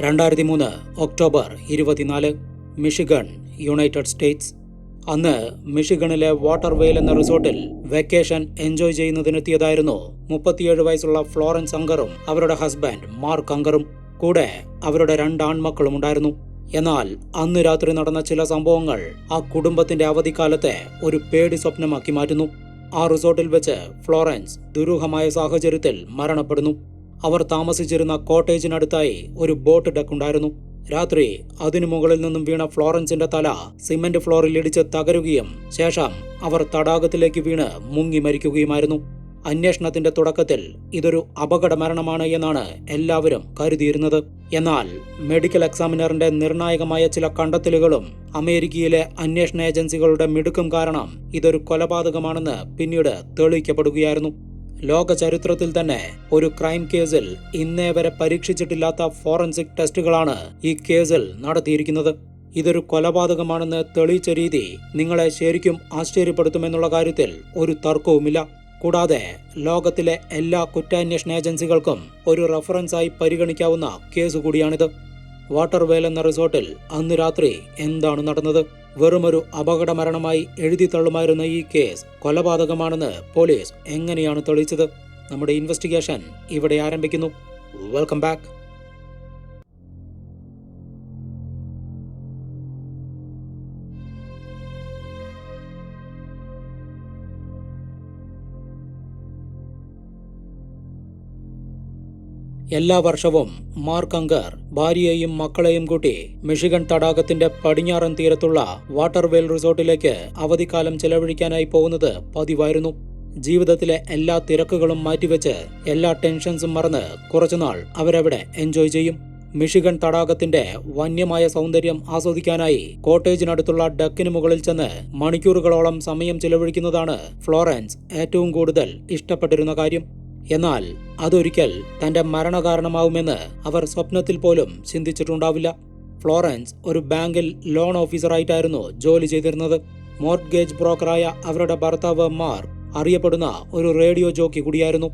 രണ്ടായിരത്തി മൂന്ന് ഒക്ടോബർ ഇരുപത്തിനാല് മിഷിഗൺ യുണൈറ്റഡ് സ്റ്റേറ്റ്സ്. അന്ന് മിഷിഗണിലെ വാട്ടർ വെയിൽ എന്ന റിസോർട്ടിൽ വെക്കേഷൻ എൻജോയ് ചെയ്യുന്നതിനെത്തിയതായിരുന്നു മുപ്പത്തിയേഴ് വയസ്സുള്ള ഫ്ലോറൻസ് അങ്കറും അവരുടെ ഹസ്ബൻഡ് മാർക്ക് അങ്കറും. കൂടെ അവരുടെ രണ്ട് ആൺമക്കളും ഉണ്ടായിരുന്നു. എന്നാൽ അന്ന് രാത്രി നടന്ന ചില സംഭവങ്ങൾ ആ കുടുംബത്തിന്റെ അവധിക്കാലത്തെ ഒരു പേടി സ്വപ്നമാക്കി മാറ്റുന്നു. ആ റിസോർട്ടിൽ വെച്ച് ഫ്ലോറൻസ് ദുരൂഹമായ സാഹചര്യത്തിൽ മരണപ്പെടുന്നു. അവർ താമസിച്ചിരുന്ന കോട്ടേജിനടുത്തായി ഒരു ബോട്ട് ഡെക്ക് ഉണ്ടായിരുന്നു രാത്രി അതിനു മുകളിൽ നിന്നും വീണ ഫ്ലോറൻസിന്റെ തല സിമന്റ് ഫ്ലോറിൽ ഇടിച്ച് തകരുകയും ശേഷം അവർ തടാകത്തിലേക്ക് വീണ് മുങ്ങി മരിക്കുകയുമായിരുന്നു. അന്വേഷണത്തിന്റെ തുടക്കത്തിൽ ഇതൊരു അപകട മരണമാണ് എന്നാണ് എല്ലാവരും കരുതിയിരുന്നത്. എന്നാൽ മെഡിക്കൽ എക്സാമിനറിന്റെ നിർണായകമായ ചില കണ്ടെത്തലുകളും അമേരിക്കയിലെ അന്വേഷണ ഏജൻസികളുടെ മിടുക്കും കാരണം ഇതൊരു കൊലപാതകമാണെന്ന് പിന്നീട് തെളിയിക്കപ്പെടുകയായിരുന്നു. ലോക ചരിത്രത്തിൽ തന്നെ ഒരു ക്രൈം കേസിൽ ഇന്നേ വരെ പരീക്ഷിച്ചിട്ടില്ലാത്ത ഫോറൻസിക് ടെസ്റ്റുകളാണ് ഈ കേസിൽ നടത്തിയിരിക്കുന്നത്. ഇതൊരു കൊലപാതകമാണെന്ന് തെളിയിച്ച രീതി നിങ്ങളെ ശരിക്കും ആശ്ചര്യപ്പെടുത്തുമെന്നുള്ള കാര്യത്തിൽ ഒരു തർക്കവുമില്ല. കൂടാതെ ലോകത്തിലെ എല്ലാ കുറ്റാന്വേഷണ ഏജൻസികൾക്കും ഒരു റഫറൻസായി പരിഗണിക്കാവുന്ന കേസ് കൂടിയാണിത്. വാട്ടർവേൽ എന്ന റിസോർട്ടിൽ അന്ന് രാത്രി എന്താണ് നടന്നത്? വെറുമൊരു അപകട മരണമായി എഴുതി തള്ളുമായിരുന്ന ഈ കേസ് കൊലപാതകമാണെന്ന് പോലീസ് എങ്ങനെയാണ് തെളിയിച്ചത്? നമ്മുടെ ഇൻവെസ്റ്റിഗേഷൻ ഇവിടെ ആരംഭിക്കുന്നു. വെൽക്കം ബാക്ക് എല്ലാ വർഷവും മാർക്ക് അങ്കർ ഭാര്യയെയും മക്കളെയും കൂട്ടി മിഷിഗൺ തടാകത്തിന്റെ പടിഞ്ഞാറൻ തീരത്തുള്ള വാട്ടർവേൽ റിസോർട്ടിലേക്ക് അവധിക്കാലം ചെലവഴിക്കാനായി പോകുന്നത് പതിവായിരുന്നു. ജീവിതത്തിലെ എല്ലാ തിരക്കുകളും മാറ്റിവെച്ച് എല്ലാ ടെൻഷൻസും മറന്ന് കുറച്ചുനാൾ അവരവിടെ എൻജോയ് ചെയ്യും. മിഷിഗൺ തടാകത്തിന്റെ വന്യമായ സൗന്ദര്യം ആസ്വദിക്കാനായി കോട്ടേജിനടുത്തുള്ള ഡക്കിന് മുകളിൽ ചെന്ന് മണിക്കൂറുകളോളം സമയം ചിലവഴിക്കുന്നതാണ് ഫ്ലോറൻസ് ഏറ്റവും കൂടുതൽ ഇഷ്ടപ്പെട്ടിരുന്ന കാര്യം. എന്നാൽ അതൊരിക്കൽ തന്റെ മരണകാരണമാവുമെന്ന് അവർ സ്വപ്നത്തിൽ പോലും ചിന്തിച്ചിട്ടുണ്ടാവില്ല. ഫ്ലോറൻസ് ഒരു ബാങ്കിൽ ലോൺ ഓഫീസറായിട്ടായിരുന്നു ജോലി ചെയ്തിരുന്നത്. മോർട്ട്ഗേജ് ബ്രോക്കറായ അവരുടെ ഭർത്താവ് മാർക്ക് അറിയപ്പെടുന്ന ഒരു റേഡിയോ ജോക്കി കൂടിയായിരുന്നു.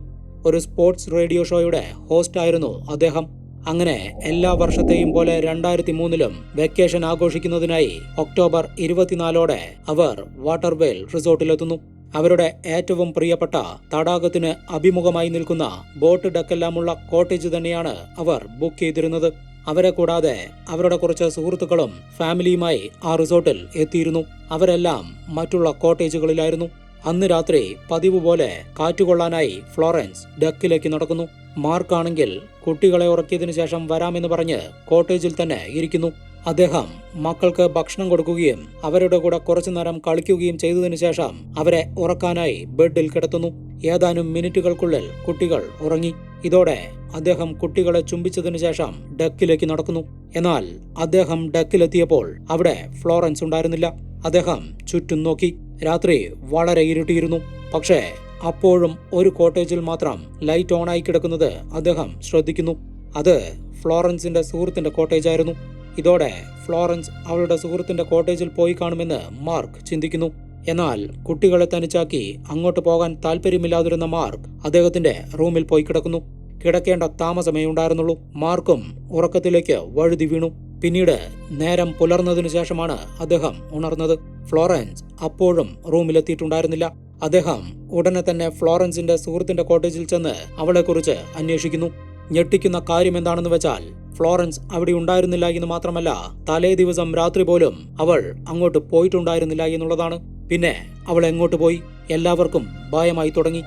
ഒരു സ്പോർട്സ് റേഡിയോ ഷോയുടെ ഹോസ്റ്റ് ആയിരുന്നു അദ്ദേഹം. അങ്ങനെ എല്ലാ വർഷത്തെയും പോലെ രണ്ടായിരത്തി മൂന്നിലും വെക്കേഷൻ ആഘോഷിക്കുന്നതിനായി ഒക്ടോബർ ഇരുപത്തിനാലോടെ അവർ വാട്ടർവേൽ റിസോർട്ടിലെത്തുന്നു. അവരുടെ ഏറ്റവും പ്രിയപ്പെട്ട തടാകത്തിന് അഭിമുഖമായി നിൽക്കുന്ന ബോട്ട് ഡക്കെല്ലാമുള്ള കോട്ടേജ് തന്നെയാണ് അവർ ബുക്ക് ചെയ്തിരുന്നത്. അവരെ കൂടാതെ അവരുടെ കുറച്ച് സുഹൃത്തുക്കളും ഫാമിലിയുമായി ആ റിസോർട്ടിൽ എത്തിയിരുന്നു. അവരെല്ലാം മറ്റുള്ള കോട്ടേജുകളിലായിരുന്നു. അന്ന് രാത്രി പതിവ് പോലെ കാറ്റുകൊള്ളാനായി ഫ്ലോറൻസ് ഡക്കിലേക്ക് നടക്കുന്നു. മാർക്കാണെങ്കിൽ കുട്ടികളെ ഉറക്കിയതിനു ശേഷം വരാമെന്ന് പറഞ്ഞ് കോട്ടേജിൽ തന്നെ ഇരിക്കുന്നു. അദ്ദേഹം മക്കൾക്ക് ഭക്ഷണം കൊടുക്കുകയും അവരുടെ കൂടെ കുറച്ചു നേരം കളിക്കുകയും ചെയ്തതിനു ശേഷം അവരെ ഉറക്കാനായി ബെഡിൽ കിടത്തുന്നു. ഏതാനും മിനിറ്റുകൾക്കുള്ളിൽ കുട്ടികൾ ഉറങ്ങി. ഇതോടെ അദ്ദേഹം കുട്ടികളെ ചുംബിച്ചതിനു ശേഷം ഡക്കിലേക്ക് നടക്കുന്നു. എന്നാൽ അദ്ദേഹം ഡക്കിലെത്തിയപ്പോൾ അവിടെ ഫ്ലോറൻസ് ഉണ്ടായിരുന്നില്ല. അദ്ദേഹം ചുറ്റും നോക്കി. രാത്രി വളരെ ഇരുട്ടിയിരുന്നു. പക്ഷേ അപ്പോഴും ഒരു കോട്ടേജിൽ മാത്രം ലൈറ്റ് ഓണായി കിടക്കുന്നത് അദ്ദേഹം ശ്രദ്ധിക്കുന്നു. അത് ഫ്ലോറൻസിന്റെ സുഹൃത്തിന്റെ കോട്ടേജായിരുന്നു. ഇതോടെ ഫ്ലോറൻസ് അവളുടെ സുഹൃത്തിന്റെ കോട്ടേജിൽ പോയി കാണുമെന്ന് മാർക്ക് ചിന്തിക്കുന്നു. എന്നാൽ കുട്ടികളെ തനിച്ചാക്കി അങ്ങോട്ട് പോകാൻ താല്പര്യമില്ലാതിരുന്ന മാർക്ക് അദ്ദേഹത്തിന്റെ റൂമിൽ പോയി കിടക്കുന്നു. കിടക്കേണ്ട താമസമേ ഉണ്ടായിരുന്നുള്ളൂ. മാർക്കും ഉറക്കത്തിലേക്ക് വഴുതി വീണു. പിന്നീട് നേരം പുലർന്നതിനു ശേഷമാണ് അദ്ദേഹം ഉണർന്നത്. ഫ്ലോറൻസ് അപ്പോഴും റൂമിലെത്തിയിട്ടുണ്ടായിരുന്നില്ല. അദ്ദേഹം ഉടനെ തന്നെ ഫ്ലോറൻസിന്റെ സുഹൃത്തിന്റെ കോട്ടേജിൽ ചെന്ന് അവളെക്കുറിച്ച് അന്വേഷിക്കുന്നു. ഞെട്ടിക്കുന്ന കാര്യം എന്താണെന്ന് വെച്ചാൽ ഫ്ലോറൻസ് അവിടെ ഉണ്ടായിരുന്നില്ല എന്ന് മാത്രമല്ല തലേ ദിവസം രാത്രി പോലും അവൾ അങ്ങോട്ട് പോയിട്ടുണ്ടായിരുന്നില്ല എന്നുള്ളതാണ്. പിന്നെ അവൾ എങ്ങോട്ട് പോയി? എല്ലാവർക്കും ഭയമായി തുടങ്ങി.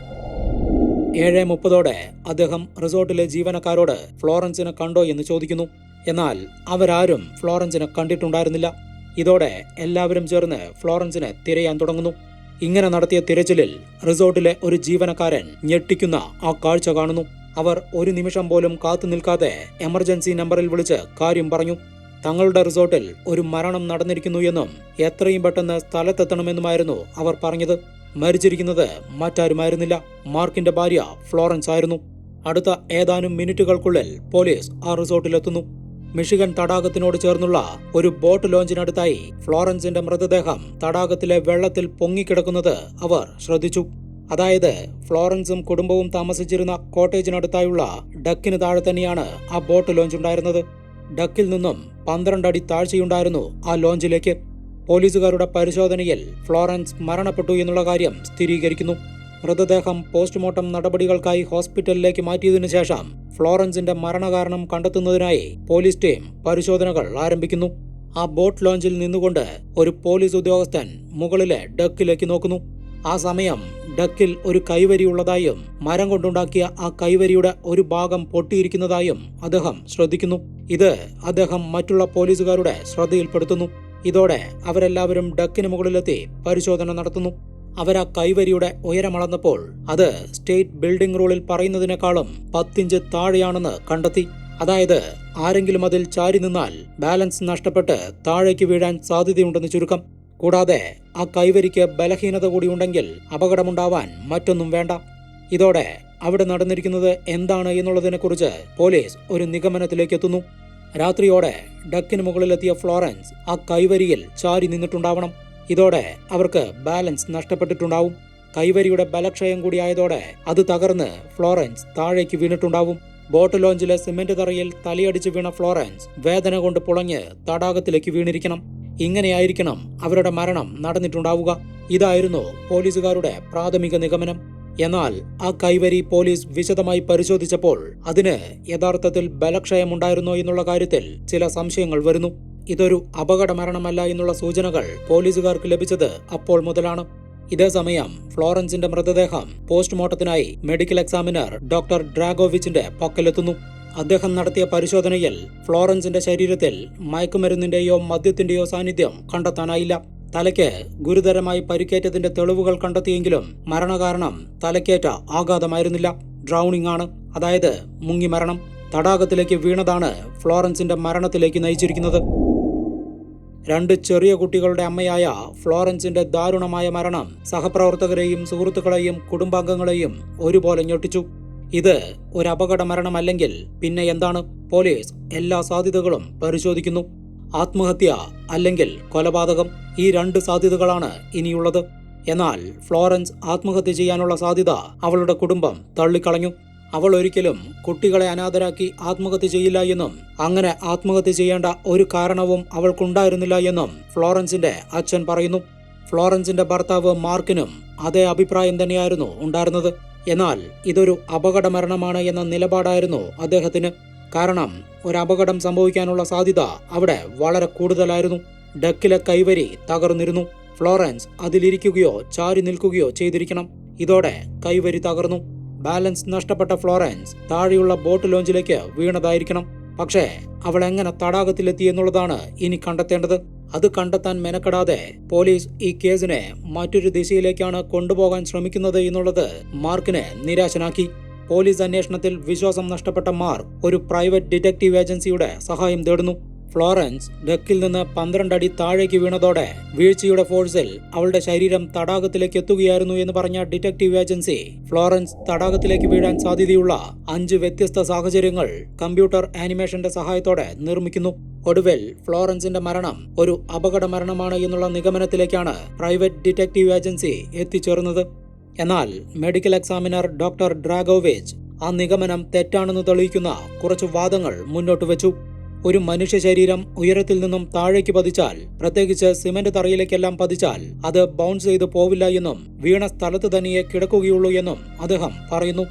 ഏഴ് മുപ്പതോടെ അദ്ദേഹം റിസോർട്ടിലെ ജീവനക്കാരോട് ഫ്ലോറൻസിനെ കണ്ടോ എന്ന് ചോദിക്കുന്നു. എന്നാൽ അവരാരും ഫ്ലോറൻസിനെ കണ്ടിട്ടുണ്ടായിരുന്നില്ല. ഇതോടെ എല്ലാവരും ചേർന്ന് ഫ്ലോറൻസിനെ തിരയാൻ തുടങ്ങുന്നു. ഇങ്ങനെ നടത്തിയ തിരച്ചിലിൽ റിസോർട്ടിലെ ഒരു ജീവനക്കാരൻ ഞെട്ടിക്കുന്ന ആ കാഴ്ച കാണുന്നു. അവർ ഒരു നിമിഷം പോലും കാത്തു നിൽക്കാതെ എമർജൻസി നമ്പറിൽ വിളിച്ച് കാര്യം പറഞ്ഞു. തങ്ങളുടെ റിസോർട്ടിൽ ഒരു മരണം നടന്നിരിക്കുന്നു എന്നും എത്രയും പെട്ടെന്ന് സ്ഥലത്തെത്തണമെന്നുമായിരുന്നു അവർ പറഞ്ഞത്. മരിച്ചിരിക്കുന്നത് മറ്റാരുമായിരുന്നില്ല. മാർക്കിന്റെ ഭാര്യ ഫ്ലോറൻസ് ആയിരുന്നു അടുത്ത ഏതാനും മിനിറ്റുകൾക്കുള്ളിൽ പോലീസ് ആ റിസോർട്ടിലെത്തുന്നു. മിഷിഗൻ തടാകത്തിനോട് ചേർന്നുള്ള ഒരു ബോട്ട് ലോഞ്ചിനടുത്തായി ഫ്ലോറൻസിന്റെ മൃതദേഹം തടാകത്തിലെ വെള്ളത്തിൽ പൊങ്ങിക്കിടക്കുന്നത് അവർ ശ്രദ്ധിച്ചു. അതായത് ഫ്ലോറൻസും കുടുംബവും താമസിച്ചിരുന്ന കോട്ടേജിനടുത്തായുള്ള ഡക്കിന് താഴെ തന്നെയാണ് ആ ബോട്ട് ലോഞ്ച് ഉണ്ടായിരുന്നത് ഡക്കിൽ നിന്നും പന്ത്രണ്ട് അടി താഴ്ചയുണ്ടായിരുന്നു ആ ലോഞ്ചിലേക്ക്. പോലീസുകാരുടെ പരിശോധനയിൽ ഫ്ലോറൻസ് മരണപ്പെട്ടു എന്നുള്ള കാര്യം സ്ഥിരീകരിക്കുന്നു. മൃതദേഹം പോസ്റ്റ്മോർട്ടം നടപടികൾക്കായി ഹോസ്പിറ്റലിലേക്ക് മാറ്റിയതിനു ശേഷം ഫ്ലോറൻസിന്റെ മരണകാരണം കണ്ടെത്തുന്നതിനായി പോലീസ് ടീം പരിശോധനകൾ ആരംഭിക്കുന്നു. ആ ബോട്ട് ലോഞ്ചിൽ നിന്നുകൊണ്ട് ഒരു പോലീസ് ഉദ്യോഗസ്ഥൻ മുകളിലെ ഡക്കിലേക്ക് നോക്കുന്നു. ആ സമയം ഡക്കിൽ ഒരു കൈവരി ഉള്ളതായും മരം കൊണ്ടുണ്ടാക്കിയ ആ കൈവരിയുടെ ഒരു ഭാഗം പൊട്ടിയിരിക്കുന്നതായും അദ്ദേഹം ശ്രദ്ധിക്കുന്നു. ഇത് അദ്ദേഹം മറ്റുള്ള പോലീസുകാരുടെ ശ്രദ്ധയിൽപ്പെടുത്തുന്നു. ഇതോടെ അവരെല്ലാവരും ഡക്കിന് മുകളിലെത്തി പരിശോധന നടത്തുന്നു. അവരാ കൈവരിയുടെ ഉയരമളന്നപ്പോൾ അത് സ്റ്റേറ്റ് ബിൽഡിംഗ് റൂളിൽ പറയുന്നതിനേക്കാളും പത്തിഞ്ച് താഴെയാണെന്ന് കണ്ടെത്തി. അതായത് ആരെങ്കിലും അതിൽ ചാരി നിന്നാൽ ബാലൻസ് നഷ്ടപ്പെട്ട് താഴേക്ക് വീഴാൻ സാധ്യതയുണ്ടെന്ന് ചുരുക്കം. കൂടാതെ ആ കൈവരിക്ക് ബലഹീനത കൂടി ഉണ്ടെങ്കിൽ അപകടമുണ്ടാവാൻ മറ്റൊന്നും വേണ്ട. ഇതോടെ അവിടെ നടന്നിരിക്കുന്നത് എന്താണ് എന്നുള്ളതിനെക്കുറിച്ച് പോലീസ് ഒരു നിഗമനത്തിലേക്ക് എത്തുന്നു. രാത്രിയോടെ ഡക്കിന് മുകളിലെത്തിയ ഫ്ലോറൻസ് ആ കൈവരിയിൽ ചാരി നിന്നിട്ടുണ്ടാവണം. ഇതോടെ അവർക്ക് ബാലൻസ് നഷ്ടപ്പെട്ടിട്ടുണ്ടാവും. കൈവരിയുടെ ബലക്ഷയം കൂടിയായതോടെ അത് തകർന്ന് ഫ്ലോറൻസ് താഴേക്ക് വീണിട്ടുണ്ടാവും. ബോട്ട് ലോഞ്ചിലെ സിമന്റ് തറയിൽ തലയടിച്ച് വീണ ഫ്ലോറൻസ് വേദന കൊണ്ട് പുളഞ്ഞ് തടാകത്തിലേക്ക് വീണിരിക്കണം. ഇങ്ങനെയായിരിക്കണം അവരുടെ മരണം നടന്നിട്ടുണ്ടാവുക. ഇതായിരുന്നു പോലീസുകാരുടെ പ്രാഥമിക നിഗമനം. എന്നാൽ ആ കൈവരി പോലീസ് വിശദമായി പരിശോധിച്ചപ്പോൾ അതിന് യഥാർത്ഥത്തിൽ ബലക്ഷയമുണ്ടായിരുന്നോ എന്നുള്ള കാര്യത്തിൽ ചില സംശയങ്ങൾ വരുന്നു. ഇതൊരു അപകട മരണമല്ല എന്നുള്ള സൂചനകൾ പോലീസുകാർക്ക് ലഭിച്ചത് അപ്പോൾ മുതലാണ്. ഇതേസമയം ഫ്ലോറൻസിന്റെ മൃതദേഹം പോസ്റ്റ്മോർട്ടത്തിനായി മെഡിക്കൽ എക്സാമിനർ ഡോക്ടർ ഡ്രാഗോവിച്ചിന്റെ പക്കലെത്തുന്നു. അദ്ദേഹം നടത്തിയ പരിശോധനയിൽ ഫ്ലോറൻസിന്റെ ശരീരത്തിൽ മയക്കുമരുന്നിന്റെയോ മദ്യത്തിന്റെയോ സാന്നിധ്യം കണ്ടെത്താനായില്ല. തലയ്ക്ക് ഗുരുതരമായി പരിക്കേറ്റതിന്റെ തെളിവുകൾ കണ്ടെത്തിയെങ്കിലും മരണകാരണം തലക്കേറ്റ ആഘാതമായിരുന്നില്ല. ഡ്രൗണിംഗ് ആണ്. അതായത് മുങ്ങി മരണം തടാകത്തിലേക്ക് വീണതാണ് ഫ്ലോറൻസിന്റെ മരണത്തിലേക്ക് നയിച്ചിരിക്കുന്നത്. രണ്ട് ചെറിയ കുട്ടികളുടെ അമ്മയായ ഫ്ലോറൻസിന്റെ ദാരുണമായ മരണം സഹപ്രവർത്തകരെയും സുഹൃത്തുക്കളെയും കുടുംബാംഗങ്ങളെയും ഒരുപോലെ ഞെട്ടിച്ചു. ഇത് ഒരു അപകട മരണമല്ലെങ്കിൽ പിന്നെ എന്താണ്? പോലീസ് എല്ലാ സാധ്യതകളും പരിശോധിക്കുന്നു. ആത്മഹത്യ അല്ലെങ്കിൽ കൊലപാതകം ഈ രണ്ട് സാധ്യതകളാണ് ഇനിയുള്ളത്. എന്നാൽ ഫ്ലോറൻസ് ആത്മഹത്യ ചെയ്യാനുള്ള സാധ്യത അവളുടെ കുടുംബം തള്ളിക്കളഞ്ഞു. അവൾ ഒരിക്കലും കുട്ടികളെ അനാഥരാക്കി ആത്മഹത്യ ചെയ്യില്ല എന്നും അങ്ങനെ ആത്മഹത്യ ചെയ്യേണ്ട ഒരു കാരണവും അവൾക്കുണ്ടായിരുന്നില്ല എന്നും ഫ്ലോറൻസിന്റെ അച്ഛൻ പറയുന്നു. ഫ്ലോറൻസിന്റെ ഭർത്താവ് മാർക്കിനും അതേ അഭിപ്രായം തന്നെയായിരുന്നു ഉണ്ടായിരുന്നത്. എന്നാൽ ഇതൊരു അപകട മരണമാണ് എന്ന നിലപാടായിരുന്നു അദ്ദേഹത്തിന്. കാരണം ഒരു അപകടം സംഭവിക്കാനുള്ള സാധ്യത അവിടെ വളരെ കൂടുതലായിരുന്നു. ഡക്കിലെ കൈവരി തകർന്നിരുന്നു. ഫ്ലോറൻസ് അതിലിരിക്കുകയോ ചാരി നിൽക്കുകയോ ചെയ്തിരിക്കണം. ഇതോടെ കൈവരി തകർന്നു. ബാലൻസ് നഷ്ടപ്പെട്ട ഫ്ലോറൻസ് താഴെയുള്ള ബോട്ട് ലോഞ്ചിലേക്ക് വീണതായിരിക്കണം. പക്ഷേ അവൾ എങ്ങനെ തടാകത്തിലെത്തി എന്നുള്ളതാണ് ഇനി കണ്ടെത്തേണ്ടത്. അത് കണ്ടെത്താൻ മെനക്കെടാതെ പോലീസ് ഈ കേസിനെ മറ്റൊരു ദിശയിലേക്കാണ് കൊണ്ടുപോകാൻ ശ്രമിക്കുന്നത് എന്നുള്ളത് മാർക്കിനെ നിരാശനാക്കി. പോലീസ് അന്വേഷണത്തിൽ വിശ്വാസം നഷ്ടപ്പെട്ട മാർക്ക് ഒരു പ്രൈവറ്റ് ഡിറ്റക്റ്റീവ് ഏജൻസിയുടെ സഹായം തേടുന്നു. ഫ്ലോറൻസ് ഡക്കിൽ നിന്ന് പന്ത്രണ്ട് അടി താഴേക്ക് വീണതോടെ വീഴ്ചയുടെ ഫോഴ്സിൽ അവളുടെ ശരീരം തടാകത്തിലേക്ക് എത്തുകയായിരുന്നു എന്ന് പറഞ്ഞ ഡിറ്റക്റ്റീവ് ഏജൻസി. ഫ്ലോറൻസ് തടാകത്തിലേക്ക് വീഴാൻ സാധ്യതയുള്ള അഞ്ച് വ്യത്യസ്ത സാഹചര്യങ്ങൾ കമ്പ്യൂട്ടർ ആനിമേഷന്റെ സഹായത്തോടെ നിർമ്മിക്കുന്നു. ഒടുവിൽ ഫ്ലോറൻസിന്റെ മരണം ഒരു അപകട മരണമാണ് എന്നുള്ള നിഗമനത്തിലേക്കാണ് പ്രൈവറ്റ് ഡിറ്റക്റ്റീവ് ഏജൻസി എത്തിച്ചേർന്നത്. എന്നാൽ മെഡിക്കൽ എക്സാമിനർ ഡോക്ടർ ഡ്രാഗോവേജ് ആ നിഗമനം തെറ്റാണെന്ന് തെളിയിക്കുന്ന കുറച്ച് വാദങ്ങൾ മുന്നോട്ട് വെച്ചു. ഒരു മനുഷ്യ ശരീരം ഉയരത്തിൽ നിന്നും താഴേക്ക് പതിച്ചാൽ പ്രത്യേകിച്ച് സിമന്റ് തറയിലേക്കെല്ലാം പതിച്ചാൽ അത് ബൗൺസ് ചെയ്ത് പോവില്ല എന്നും വീണ സ്ഥലത്ത് തനിയെ കിടക്കുകയുള്ളൂ എന്നും അദ്ദേഹം പറയുന്നു.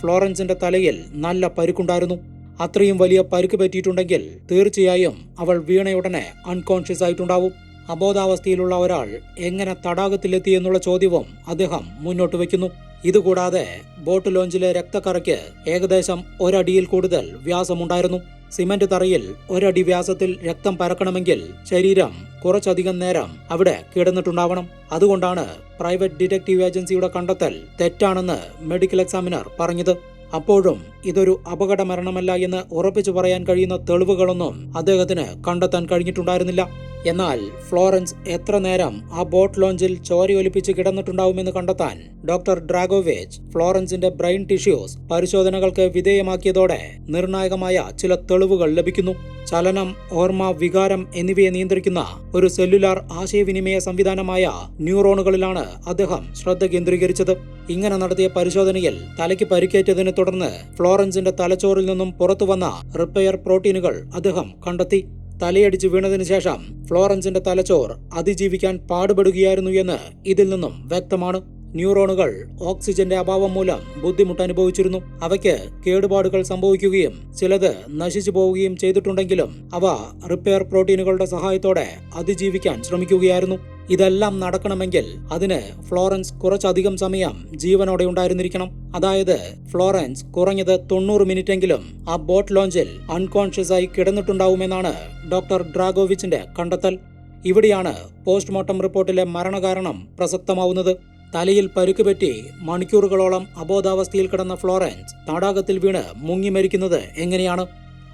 ഫ്ലോറൻസിന്റെ തലയിൽ നല്ല പരുക്കുണ്ടായിരുന്നു. അത്രയും വലിയ പരുക്ക് പറ്റിയിട്ടുണ്ടെങ്കിൽ തീർച്ചയായും അവൾ വീണയുടനെ അൺകോൺഷ്യസ് ആയിട്ടുണ്ടാവും. അബോധാവസ്ഥയിലുള്ള ഒരാൾ എങ്ങനെ തടാകത്തിലെത്തി എന്നുള്ള ചോദ്യവും അദ്ദേഹം മുന്നോട്ട് വയ്ക്കുന്നു. ഇതുകൂടാതെ ബോട്ട് ലോഞ്ചിലെ രക്തക്കറയ്ക്ക് ഏകദേശം ഒരടിയിൽ കൂടുതൽ വ്യാസമുണ്ടായിരുന്നു. സിമന്റ് തറയിൽ ഒരടി വ്യാസത്തിൽ രക്തം പരക്കണമെങ്കിൽ ശരീരം കുറച്ചധികം നേരം അവിടെ കിടന്നിട്ടുണ്ടാവണം. അതുകൊണ്ടാണ് പ്രൈവറ്റ് ഡിറ്റക്റ്റീവ് ഏജൻസിയുടെ കണ്ടെത്തൽ തെറ്റാണെന്ന് മെഡിക്കൽ എക്സാമിനർ പറഞ്ഞത്. അപ്പോഴും ഇതൊരു അപകട മരണമല്ല എന്ന് ഉറപ്പിച്ചു പറയാൻ കഴിയുന്ന തെളിവുകളൊന്നും അദ്ദേഹത്തിന് കണ്ടെത്താൻ കഴിഞ്ഞിട്ടുണ്ടായിരുന്നില്ല. എന്നാൽ ഫ്ലോറൻസ് എത്ര നേരം ആ ബോട്ട് ലോഞ്ചിൽ ചോരയൊലിപ്പിച്ച് കിടന്നിട്ടുണ്ടാവുമെന്ന് കണ്ടെത്താൻ ഡോക്ടർ ഡ്രാഗോവേജ് ഫ്ലോറൻസിന്റെ ബ്രെയിൻ ടിഷ്യൂസ് പരിശോധനകൾക്ക് വിധേയമാക്കിയതോടെ നിർണായകമായ ചില തെളിവുകൾ ലഭിക്കുന്നു. ചലനം ഓർമ്മ വികാരം എന്നിവയെ നിയന്ത്രിക്കുന്ന ഒരു സെല്ലുലാർ ആശയവിനിമയ സംവിധാനമായ ന്യൂറോണുകളിലാണ് അദ്ദേഹം ശ്രദ്ധ കേന്ദ്രീകരിച്ചത്. ഇങ്ങനെ നടത്തിയ പരിശോധനയിൽ തലയ്ക്ക് പരിക്കേറ്റതിനെ തുടർന്ന് ഫ്ലോറൻസിന്റെ തലച്ചോറിൽ നിന്നും പുറത്തുവന്ന റിപ്പയർ പ്രോട്ടീനുകൾ അദ്ദേഹം കണ്ടെത്തി. തലയടിച്ച് വീണതിനു ശേഷം ഫ്ലോറൻസിന്റെ തലച്ചോർ അതിജീവിക്കാൻ പാടുപെടുകയായിരുന്നു എന്ന് ഇതിൽ നിന്നും വ്യക്തമാണ്. ന്യൂറോണുകൾ ഓക്സിജന്റെ അഭാവം മൂലം ബുദ്ധിമുട്ട് അനുഭവിച്ചിരുന്നു അവയ്ക്ക് കേടുപാടുകൾ സംഭവിക്കുകയും ചിലത് നശിച്ചു പോവുകയും ചെയ്തിട്ടുണ്ടെങ്കിലും അവ റിപ്പയർ പ്രോട്ടീനുകളുടെ സഹായത്തോടെ അതിജീവിക്കാൻ ശ്രമിക്കുകയായിരുന്നു. ഇതെല്ലാം നടക്കണമെങ്കിൽ അതിന് ഫ്ലോറൻസ് കുറച്ചധികം സമയം ജീവനോടെ ഉണ്ടായിരുന്നിരിക്കണം. അതായത് ഫ്ലോറൻസ് കുറഞ്ഞത് തൊണ്ണൂറ് മിനിറ്റെങ്കിലും ആ ബോട്ട് ലോഞ്ചിൽ അൺകോൺഷ്യസ് ആയി കിടന്നിട്ടുണ്ടാവുമെന്നാണ് ഡോക്ടർ ഡ്രാഗോവിച്ചിന്റെ കണ്ടെത്തൽ. ഇവിടെയാണ് പോസ്റ്റ്മോർട്ടം റിപ്പോർട്ടിലെ മരണകാരണം പ്രസക്തമാവുന്നത്. തലയിൽ പരുക്കുപറ്റി മണിക്കൂറുകളോളം അബോധാവസ്ഥയിൽ കിടന്ന ഫ്ലോറൻസ് തടാകത്തിൽ വീണ് മുങ്ങി മരിക്കുന്നത് എങ്ങനെയാണ്?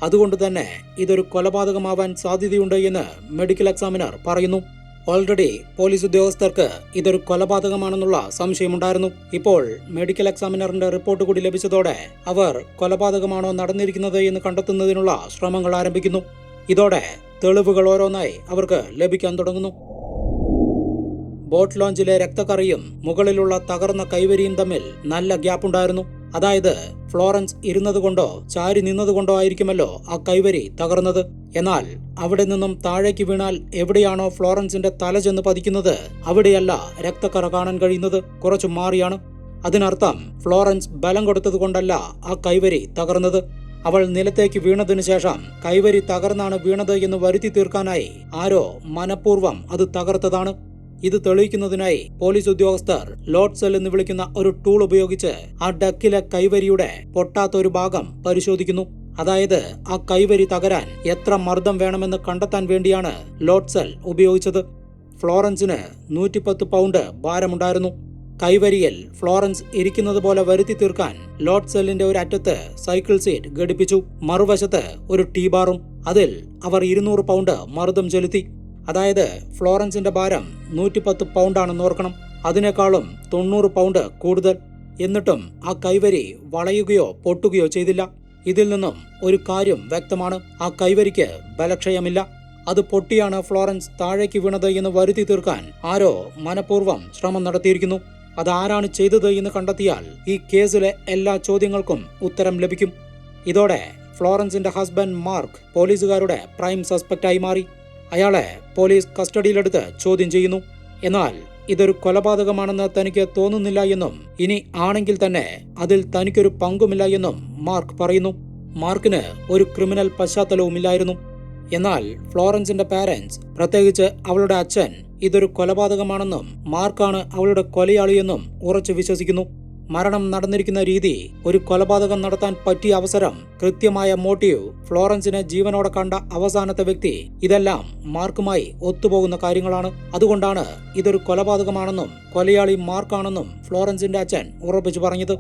അതുകൊണ്ട് തന്നെ ഇതൊരു കൊലപാതകമാവാൻ സാധ്യതയുണ്ട് എന്ന് മെഡിക്കൽ എക്സാമിനർ പറയുന്നു. ഓൾറെഡി പോലീസ് ഉദ്യോഗസ്ഥർക്ക് ഇതൊരു കൊലപാതകമാണെന്നുള്ള സംശയമുണ്ടായിരുന്നു. ഇപ്പോൾ മെഡിക്കൽ എക്സാമിനറിന്റെ റിപ്പോർട്ട് കൂടി ലഭിച്ചതോടെ അവർ കൊലപാതകമാണോ നടന്നിരിക്കുന്നത് എന്ന് കണ്ടെത്തുന്നതിനുള്ള ശ്രമങ്ങൾ ആരംഭിക്കുന്നു. ഇതോടെ തെളിവുകൾ ഓരോന്നായി അവർക്ക് ലഭിക്കാൻ തുടങ്ങുന്നു. ബോട്ട് ലോഞ്ചിലെ രക്തക്കറിയും മുകളിലുള്ള തകർന്ന കൈവരിയും തമ്മിൽ നല്ല ഗ്യാപ്പുണ്ടായിരുന്നു. അതായത് ഫ്ലോറൻസ് ഇരുന്നതുകൊണ്ടോ ചാരി നിന്നതുകൊണ്ടോ ആയിരിക്കുമല്ലോ ആ കൈവരി തകർന്നത്. എന്നാൽ അവിടെ നിന്നും താഴേക്ക് വീണാൽ എവിടെയാണോ ഫ്ലോറൻസിന്റെ തല ചെന്ന് പതിക്കുന്നത് അവിടെയല്ല രക്തക്കറ കാണാൻ കഴിയുന്നത്. കുറച്ചു മാറിയാണ്. അതിനർത്ഥം ഫ്ലോറൻസ് ബലം കൊടുത്തതുകൊണ്ടല്ല ആ കൈവരി തകർന്നത്. അവൾ നിലത്തേക്ക് വീണതിനു ശേഷം കൈവരി തകർന്നാണ് വീണത് എന്ന് വരുത്തി തീർക്കാനായി ആരോ മനഃപൂർവം അത് തകർത്തതാണ്. ഇത് തെളിയിക്കുന്നതിനായി പോലീസ് ഉദ്യോഗസ്ഥർ ലോഡ് സെൽ എന്ന് വിളിക്കുന്ന ഒരു ടൂൾ ഉപയോഗിച്ച് ആ ഡക്കിലെ കൈവരിയുടെ പൊട്ടാത്ത ഒരു ഭാഗം പരിശോധിക്കുന്നു. അതായത് ആ കൈവരി തകരാൻ എത്ര മർദ്ദം വേണമെന്ന് കണ്ടെത്താൻ വേണ്ടിയാണ് ലോഡ് സെൽ ഉപയോഗിച്ചത്. ഫ്ലോറൻസിന് നൂറ്റിപ്പത്ത് പൗണ്ട് ഭാരമുണ്ടായിരുന്നു. കൈവരിയിൽ ഫ്ലോറൻസ് ഇരിക്കുന്നത് പോലെ വരുത്തി തീർക്കാൻ ലോഡ് സെല്ലിന്റെ ഒരു അറ്റത്ത് സൈക്കിൾ സീറ്റ് ഘടിപ്പിച്ചു. മറുവശത്ത് ഒരു ടീ ബാറും അതിൽ അവർ ഇരുന്നൂറ് പൗണ്ട് മർദ്ദം ചെലുത്തി. അതായത് ഫ്ലോറൻസിന്റെ ഭാരം നൂറ്റിപ്പത്ത് പൗണ്ടാണെന്ന് ഓർക്കണം. അതിനേക്കാളും തൊണ്ണൂറ് പൗണ്ട് കൂടുതൽ. എന്നിട്ടും ആ കൈവരി വളയുകയോ പൊട്ടുകയോ ചെയ്തില്ല. ഇതിൽ നിന്നും ഒരു കാര്യം വ്യക്തമാണ്. ആ കൈവരിക്ക് ബലക്ഷയമില്ല. അത് പൊട്ടിയാണ് ഫ്ലോറൻസ് താഴേക്ക് വീണത് എന്ന് വരുത്തി തീർക്കാൻ ആരോ മനഃപൂർവം ശ്രമം നടത്തിയിരിക്കുന്നു. അതാരാണ് ചെയ്തത് എന്ന് കണ്ടെത്തിയാൽ ഈ കേസിലെ എല്ലാ ചോദ്യങ്ങൾക്കും ഉത്തരം ലഭിക്കും. ഇതോടെ ഫ്ലോറൻസിന്റെ ഹസ്ബൻഡ് മാർക്ക് പോലീസുകാരുടെ പ്രൈം സസ്പെക്റ്റായി മാറി. അയാളെ പോലീസ് കസ്റ്റഡിയിലെടുത്ത് ചോദ്യം ചെയ്യുന്നു. എന്നാൽ ഇതൊരു കൊലപാതകമാണെന്ന് തനിക്ക് തോന്നുന്നില്ല എന്നും ഇനി ആണെങ്കിൽ തന്നെ അതിൽ തനിക്കൊരു പങ്കുമില്ല എന്നും മാർക്ക് പറയുന്നു. മാർക്കിന് ഒരു ക്രിമിനൽ പശ്ചാത്തലവുമില്ലായിരുന്നു. എന്നാൽ ഫ്ലോറൻസിന്റെ പാരന്റ്സ് പ്രത്യേകിച്ച് അവളുടെ അച്ഛൻ ഇതൊരു കൊലപാതകമാണെന്നും മാർക്കാണ് അവളുടെ കൊലയാളിയെന്നും ഉറച്ചു വിശ്വസിക്കുന്നു. മരണം നടന്നിരിക്കുന്ന രീതി ഒരു കൊലപാതകം നടത്താൻ പറ്റിയ അവസരം കൃത്യമായ മോട്ടീവ് ഫ്ലോറൻസിനെ ജീവനോടെ കണ്ട അവസാനത്തെ വ്യക്തി ഇതെല്ലാം മാർക്കുമായി ഒത്തുപോകുന്ന കാര്യങ്ങളാണ്. അതുകൊണ്ടാണ് ഇതൊരു കൊലപാതകമാണെന്നും കൊലയാളി മാർക്കാണെന്നും ഫ്ലോറൻസിന്റെ അച്ഛൻ ഉറപ്പിച്ചു പറഞ്ഞത്.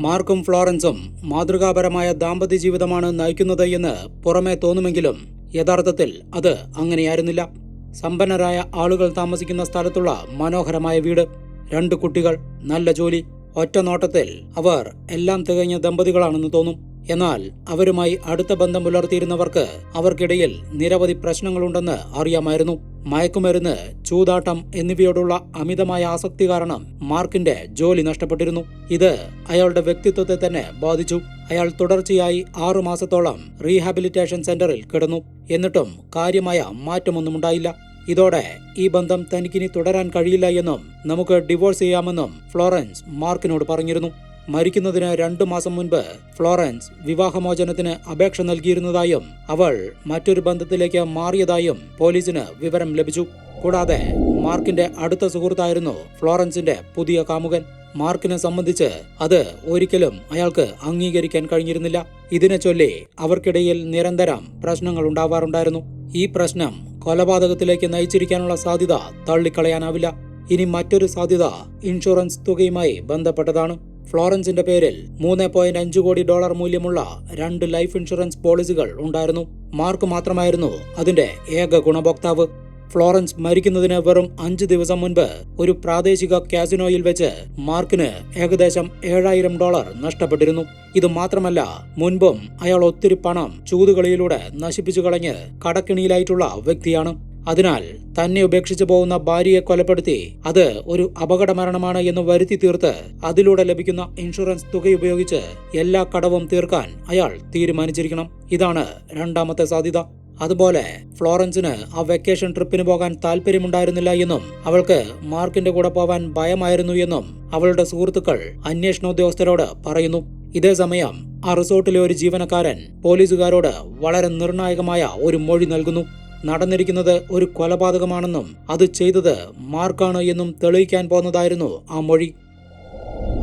മാർക്കും ഫ്ലോറൻസും മാതൃകാപരമായ ദാമ്പത്യ ജീവിതമാണ് നയിക്കുന്നത് എന്ന് പുറമേ തോന്നുമെങ്കിലും യഥാർത്ഥത്തിൽ അത് അങ്ങനെയായിരുന്നില്ല. സമ്പന്നരായ ആളുകൾ താമസിക്കുന്ന സ്ഥലത്തുള്ള മനോഹരമായ വീട്. രണ്ട് കുട്ടികൾ നല്ല ജോലി ഒറ്റ നോട്ടത്തിൽ അവർ എല്ലാം തികഞ്ഞ ദമ്പതികളാണെന്ന് തോന്നും. എന്നാൽ അവരുമായി അടുത്ത ബന്ധം പുലർത്തിയിരുന്നവർക്ക് അവർക്കിടയിൽ നിരവധി പ്രശ്നങ്ങളുണ്ടെന്ന് അറിയാമായിരുന്നു. മയക്കുമരുന്ന് ചൂതാട്ടം എന്നിവയോടുള്ള അമിതമായ ആസക്തി കാരണം മാർക്കിന്റെ ജോലി നഷ്ടപ്പെട്ടിരുന്നു. ഇത് അയാളുടെ വ്യക്തിത്വത്തെ തന്നെ ബാധിച്ചു. അയാൾ തുടർച്ചയായി ആറു മാസത്തോളം റീഹാബിലിറ്റേഷൻ സെന്ററിൽ കിടന്നു. എന്നിട്ടും കാര്യമായ മാറ്റമൊന്നും ഉണ്ടായില്ല. ഇതോടെ ഈ ബന്ധം തനിക്കിനി തുടരാൻ കഴിയില്ല എന്നും നമുക്ക് ഡിവോഴ്സ് ചെയ്യാമെന്നും ഫ്ലോറൻസ് മാർക്കിനോട് പറഞ്ഞിരുന്നു. മരിക്കുന്നതിന് രണ്ടു മാസം മുൻപ് ഫ്ലോറൻസ് വിവാഹമോചനത്തിന് അപേക്ഷ നൽകിയിരുന്നതായും അവൾ മറ്റൊരു ബന്ധത്തിലേക്ക് മാറിയതായും പോലീസിന് വിവരം ലഭിച്ചു. കൂടാതെ മാർക്കിന്റെ അടുത്ത സുഹൃത്തായിരുന്നു ഫ്ലോറൻസിന്റെ പുതിയ കാമുകൻ. മാർക്കിനെ സംബന്ധിച്ച് അത് ഒരിക്കലും അയാൾക്ക് അംഗീകരിക്കാൻ കഴിഞ്ഞിരുന്നില്ല. ഇതിനെ ചൊല്ലി അവർക്കിടയിൽ നിരന്തരം പ്രശ്നങ്ങൾ ഉണ്ടാവാറുണ്ടായിരുന്നു. ഈ പ്രശ്നം കൊലപാതകത്തിലേക്ക് നയിച്ചിരിക്കാനുള്ള സാധ്യത തള്ളിക്കളയാനാവില്ല. ഇനി മറ്റൊരു സാധ്യത ഇൻഷുറൻസ് തുകയുമായി ബന്ധപ്പെട്ടതാണ്. ഫ്ലോറൻസിന്റെ പേരിൽ മൂന്ന് പോയിന്റ് അഞ്ച് കോടി ഡോളർ മൂല്യമുള്ള രണ്ട് ലൈഫ് ഇൻഷുറൻസ് പോളിസികൾ ഉണ്ടായിരുന്നു. മാർക്ക് മാത്രമായിരുന്നു അതിന്റെ ഏക ഗുണഭോക്താവ്. ഫ്ലോറൻസ് മരിക്കുന്നതിന് വെറും അഞ്ച് ദിവസം മുൻപ് ഒരു പ്രാദേശിക കാസിനോയിൽ വെച്ച് മാർക്കിന് ഏകദേശം ഏഴായിരം ഡോളർ നഷ്ടപ്പെട്ടിരുന്നു. ഇത് മാത്രമല്ല മുൻപും അയാൾ ഒത്തിരി പണം ചൂതുകളിയിലൂടെ നശിപ്പിച്ചു കളഞ്ഞ് കടക്കിണിയിലായിട്ടുള്ള വ്യക്തിയാണ്. അതിനാൽ തന്നെ ഉപേക്ഷിച്ചു പോകുന്ന ഭാര്യയെ കൊലപ്പെടുത്തി അത് ഒരു അപകട മരണമാണ് എന്ന് വരുത്തി തീർത്ത് അതിലൂടെ ലഭിക്കുന്ന ഇൻഷുറൻസ് തുകയുപയോഗിച്ച് എല്ലാ കടവും തീർക്കാൻ അയാൾ തീരുമാനിച്ചിരിക്കണം. ഇതാണ് രണ്ടാമത്തെ സാധ്യത. അതുപോലെ ഫ്ലോറൻസിന് ആ വെക്കേഷൻ ട്രിപ്പിന് പോകാൻ താല്പര്യമുണ്ടായിരുന്നില്ല എന്നും അവൾക്ക് മാർക്കിന്റെ കൂടെ പോവാൻ ഭയമായിരുന്നു എന്നും അവളുടെ സുഹൃത്തുക്കൾ അന്വേഷണ ഉദ്യോഗസ്ഥരോട് പറയുന്നു ഇതേസമയം ആ റിസോർട്ടിലെ ഒരു ജീവനക്കാരൻ പോലീസുകാരോട് വളരെ നിർണായകമായ ഒരു മൊഴി നൽകുന്നു. നടന്നിരിക്കുന്നത് ഒരു കൊലപാതകമാണെന്നും അത് ചെയ്തത് മാർക്കാണ് എന്നും തെളിയിക്കാൻ പോന്നതായിരുന്നു ആ മൊഴി.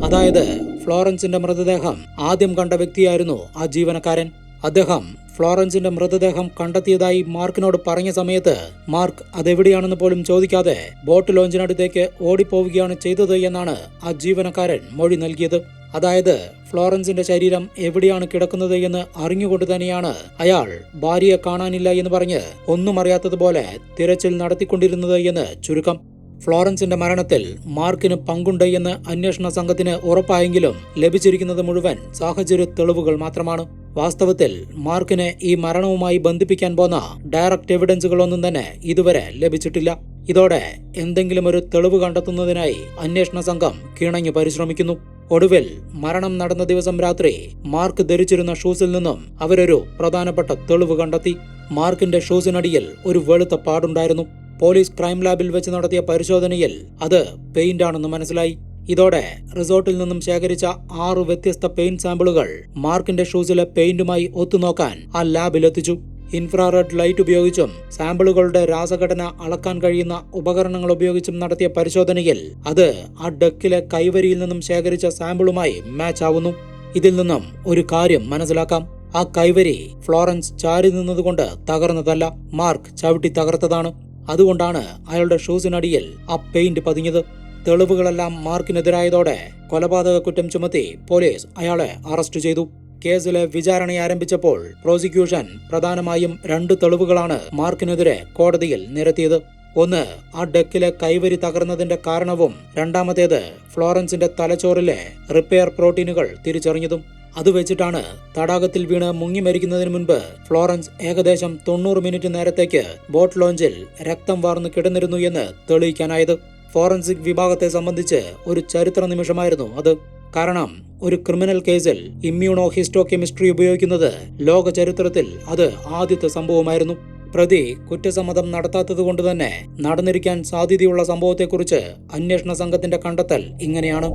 അതായത് ഫ്ലോറൻസിന്റെ മൃതദേഹം ആദ്യം കണ്ട വ്യക്തിയായിരുന്നു ആ ജീവനക്കാരൻ. അദ്ദേഹം ഫ്ലോറൻസിന്റെ മൃതദേഹം കണ്ടെത്തിയതായി മാർക്കിനോട് പറഞ്ഞ സമയത്ത് മാർക്ക് അതെവിടെയാണെന്ന് പോലും ചോദിക്കാതെ ബോട്ട് ലോഞ്ചിനടുത്തേക്ക് ഓടിപ്പോവുകയാണ് ചെയ്തത് എന്നാണ് ആ ജീവനക്കാരൻ മൊഴി നൽകിയത്. അതായത് ഫ്ലോറൻസിന്റെ ശരീരം എവിടെയാണ് കിടക്കുന്നത് എന്ന് അറിഞ്ഞുകൊണ്ട് തന്നെയാണ് അയാൾ ഭാര്യയെ കാണാനില്ല എന്ന് പറഞ്ഞ് ഒന്നും അറിയാത്തതുപോലെ തിരച്ചിൽ നടത്തിക്കൊണ്ടിരുന്നത് എന്ന് ചുരുക്കം. ഫ്ലോറൻസിന്റെ മരണത്തിൽ മാർക്കിന് പങ്കുണ്ട് എന്ന് അന്വേഷണ സംഘത്തിന് ഉറപ്പായെങ്കിലും ലഭിച്ചിരിക്കുന്നത് മുഴുവൻ സാഹചര്യ തെളിവുകൾ മാത്രമാണ്. വാസ്തവത്തിൽ മാർക്കിനെ ഈ മരണവുമായി ബന്ധിപ്പിക്കാൻ പോന്ന ഡയറക്റ്റ് എവിഡൻസുകളൊന്നും തന്നെ ഇതുവരെ ലഭിച്ചിട്ടില്ല. ഇതോടെ എന്തെങ്കിലും ഒരു തെളിവ് കണ്ടെത്തുന്നതിനായി അന്വേഷണ സംഘം കിണഞ്ഞു പരിശ്രമിക്കുന്നു. ഒടുവിൽ മരണം നടന്ന ദിവസം രാത്രി മാർക്ക് ധരിച്ചിരുന്ന ഷൂസിൽ നിന്നും അവരൊരു പ്രധാനപ്പെട്ട തെളിവ് കണ്ടെത്തി. മാർക്കിന്റെ ഷൂസിനടിയിൽ ഒരു വെളുത്ത പാടുണ്ടായിരുന്നു. പോലീസ് ക്രൈം ലാബിൽ വെച്ച് നടത്തിയ പരിശോധനയിൽ അത് പെയിന്റ് ആണെന്ന് മനസ്സിലായി. ഇതോടെ റിസോർട്ടിൽ നിന്നും ശേഖരിച്ച ആറ് വ്യത്യസ്ത പെയിന്റ് സാമ്പിളുകൾ മാർക്കിന്റെ ഷൂസിലെ പെയിന്റുമായി ഒത്തുനോക്കാൻ ആ ലാബിൽ എത്തിച്ചു ഇൻഫ്രാറെഡ് ലൈറ്റ് ഉപയോഗിച്ചും സാമ്പിളുകളുടെ രാസഘടന അളക്കാൻ കഴിയുന്ന ഉപകരണങ്ങൾ ഉപയോഗിച്ചും നടത്തിയ പരിശോധനയിൽ അത് ആ ഡക്കിലെ കൈവരിയിൽ നിന്നും ശേഖരിച്ച സാമ്പിളുമായി മാച്ച് ആവുന്നു. ഇതിൽ നിന്നും ഒരു കാര്യം മനസ്സിലാക്കാം. ആ കൈവരി ഫ്ലോറൻസ് ചാരി നിന്നതുകൊണ്ട് തകർന്നതല്ല മാർക്ക് ചവിട്ടി തകർത്തതാണ്. അതുകൊണ്ടാണ് അയാളുടെ ഷൂസിനടിയിൽ ആ പെയിന്റ് പതിഞ്ഞത്. തെളിവുകളെല്ലാം മാർക്കിനെതിരായതോടെ കൊലപാതക കുറ്റം ചുമത്തി പോലീസ് അയാളെ അറസ്റ്റ് ചെയ്തു. കേസിലെ വിചാരണ ആരംഭിച്ചപ്പോൾ പ്രോസിക്യൂഷൻ പ്രധാനമായും രണ്ട് തെളിവുകളാണ് മാർക്കിനെതിരെ കോടതിയിൽ നിരത്തിയത്. ഒന്ന് ആ ഡെക്കിലെ കൈവരി തകർന്നതിന്റെ കാരണവും. രണ്ടാമത്തേത് ഫ്ലോറൻസിന്റെ തലച്ചോറിലെ റിപ്പയർ പ്രോട്ടീനുകൾ തിരിച്ചറിഞ്ഞതും. അത് വെച്ചിട്ടാണ് തടാകത്തിൽ വീണ് മുങ്ങി മരിക്കുന്നതിന് മുൻപ് ഫ്ലോറൻസ് ഏകദേശം തൊണ്ണൂറ് മിനിറ്റ് നേരത്തേക്ക് ബോട്ട് ലോഞ്ചിൽ രക്തം വാർന്ന് കിടന്നിരുന്നു എന്ന് തെളിയിക്കാനായത്. ഫോറൻസിക് വിഭാഗത്തെ സംബന്ധിച്ച് ഒരു ചരിത്ര നിമിഷമായിരുന്നു അത്. കാരണം ഒരു ക്രിമിനൽ കേസിൽ ഇമ്മ്യൂണോ ഹിസ്റ്റോ കെമിസ്ട്രി ഉപയോഗിക്കുന്നത് ലോക ചരിത്രത്തിൽ അത് ആദ്യത്തെ സംഭവമായിരുന്നു. പ്രതി കുറ്റസമ്മതം നടത്താത്തതുകൊണ്ട് തന്നെ നടന്നിരിക്കാൻ സാധ്യതയുള്ള സംഭവത്തെക്കുറിച്ച് അന്വേഷണ സംഘത്തിന്റെ കണ്ടെത്തൽ ഇങ്ങനെയാണ്.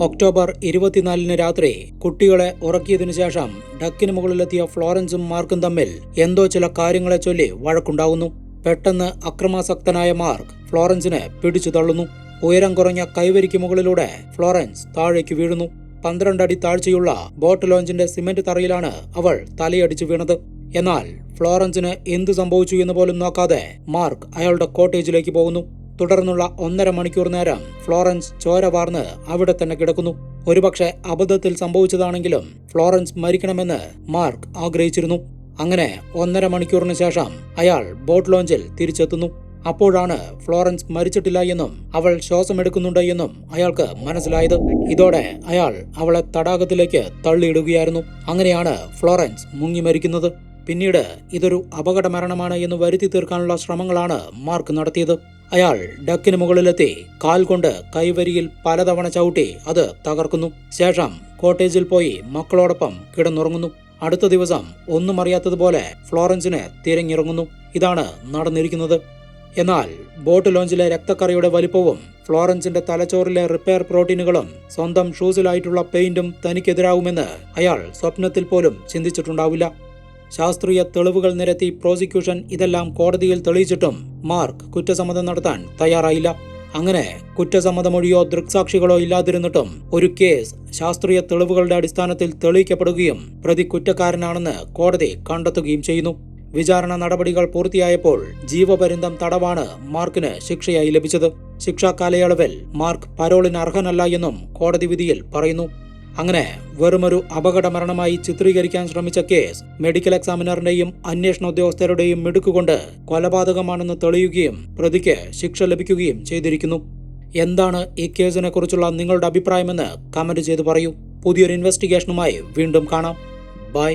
ഒക്ടോബർ ഇരുപത്തിനാലിന് രാത്രി കുട്ടികളെ ഉറക്കിയതിനു ശേഷം ഡക്കിന് മുകളിലെത്തിയ ഫ്ലോറൻസും മാർക്കും തമ്മിൽ എന്തോ ചില കാര്യങ്ങളെ ചൊല്ലി വഴക്കുണ്ടാകുന്നു പെട്ടെന്ന് അക്രമാസക്തനായ മാർക്ക് ഫ്ലോറൻസിനെ പിടിച്ചു തള്ളുന്നു. ഉയരം കുറഞ്ഞ കൈവരിക്ക് മുകളിലൂടെ ഫ്ലോറൻസ് താഴേക്ക് വീഴുന്നു. പന്ത്രണ്ടടി താഴ്ചയുള്ള ബോട്ട് ലോഞ്ചിന്റെ സിമന്റ് തറയിലാണ് അവൾ തലയടിച്ചു വീണത്. എന്നാൽ ഫ്ലോറൻസിന് എന്തു സംഭവിച്ചു എന്ന് പോലും നോക്കാതെ മാർക്ക് അയാളുടെ കോട്ടേജിലേക്ക് പോകുന്നു. തുടർന്നുള്ള ഒന്നര മണിക്കൂർ നേരം ഫ്ലോറൻസ് ചോര വാർന്ന് അവിടെ തന്നെ കിടക്കുന്നു. ഒരുപക്ഷെ അബദ്ധത്തിൽ സംഭവിച്ചതാണെങ്കിലും ഫ്ലോറൻസ് മരിക്കണമെന്ന് മാർക്ക് ആഗ്രഹിച്ചിരുന്നു. അങ്ങനെ ഒന്നര മണിക്കൂറിന് ശേഷം അയാൾ ബോട്ട് ലോഞ്ചിൽ തിരിച്ചെത്തുന്നു. അപ്പോഴാണ് ഫ്ലോറൻസ് മരിച്ചിട്ടില്ല എന്നും അവൾ ശ്വാസമെടുക്കുന്നുണ്ട് എന്നും അയാൾക്ക് മനസ്സിലായത്. ഇതോടെ അയാൾ അവളെ തടാകത്തിലേക്ക് തള്ളിയിടുകയായിരുന്നു. അങ്ങനെയാണ് ഫ്ലോറൻസ് മുങ്ങി മരിക്കുന്നത്. പിന്നീട് ഇതൊരു അപകട മരണമാണ് എന്ന് വരുത്തി തീർക്കാനുള്ള ശ്രമങ്ങളാണ് മാർക്ക് നടത്തിയത്. അയാൾ ഡക്കിന് മുകളിലെത്തി കാൽ കൊണ്ട് കൈവരിയിൽ പലതവണ ചവിട്ടി അത് തകർക്കുന്നു. ശേഷം കോട്ടേജിൽ പോയി മക്കളോടൊപ്പം കിടന്നുറങ്ങുന്നു. അടുത്ത ദിവസം ഒന്നും അറിയാത്തതുപോലെ ഫ്ലോറൻസിന് തിരഞ്ഞിറങ്ങുന്നു ഇതാണ് നടന്നിരിക്കുന്നത്. എന്നാൽ ബോട്ട് ലോഞ്ചിലെ രക്തക്കറയുടെ വലിപ്പവും ഫ്ലോറൻസിന്റെ തലച്ചോറിലെ റിപ്പയർ പ്രോട്ടീനുകളും സ്വന്തം ഷൂസിലായിട്ടുള്ള പെയിന്റും തനിക്കെതിരാവുമെന്ന് അയാൾ സ്വപ്നത്തിൽ പോലും ചിന്തിച്ചിട്ടുണ്ടാവില്ല. ശാസ്ത്രീയ തെളിവുകൾ നിരത്തി പ്രോസിക്യൂഷൻ ഇതെല്ലാം കോടതിയിൽ തെളിയിച്ചിട്ടും മാർക്ക് കുറ്റസമ്മതം നടത്താൻ തയ്യാറായില്ല. അങ്ങനെ കുറ്റസമ്മതമൊഴിയോ ദൃക്സാക്ഷികളോ ഇല്ലാതിരുന്നിട്ടും ഒരു കേസ് ശാസ്ത്രീയ തെളിവുകളുടെ അടിസ്ഥാനത്തിൽ തെളിയിക്കപ്പെടുകയും പ്രതി കുറ്റക്കാരനാണെന്ന് കോടതി കണ്ടെത്തുകയും ചെയ്യുന്നു. വിചാരണ നടപടികൾ പൂർത്തിയായപ്പോൾ ജീവപര്യന്തം തടവാണ് മാർക്കിന് ശിക്ഷയായി ലഭിച്ചത്. ശിക്ഷാ കാലയളവിൽ മാർക്ക് പരോളിന് അർഹനല്ല എന്നും കോടതി വിധിയിൽ പറയുന്നു. അങ്ങനെ വെറുമൊരു അപകട മരണമായി ചിത്രീകരിക്കാൻ ശ്രമിച്ച കേസ് മെഡിക്കൽ എക്സാമിനറിന്റെയും അന്വേഷണ ഉദ്യോഗസ്ഥരുടെയും മിടുക്കുകൊണ്ട് കൊലപാതകമാണെന്ന് തെളിയുകയും പ്രതിക്ക് ശിക്ഷ ലഭിക്കുകയും ചെയ്തിരിക്കുന്നു. എന്താണ് ഈ കേസിനെ കുറിച്ചുള്ള നിങ്ങളുടെ അഭിപ്രായമെന്ന് കമന്റ് ചെയ്ത് പറയൂ. പുതിയൊരു ഇൻവെസ്റ്റിഗേഷനുമായി വീണ്ടും കാണാം. ബൈ.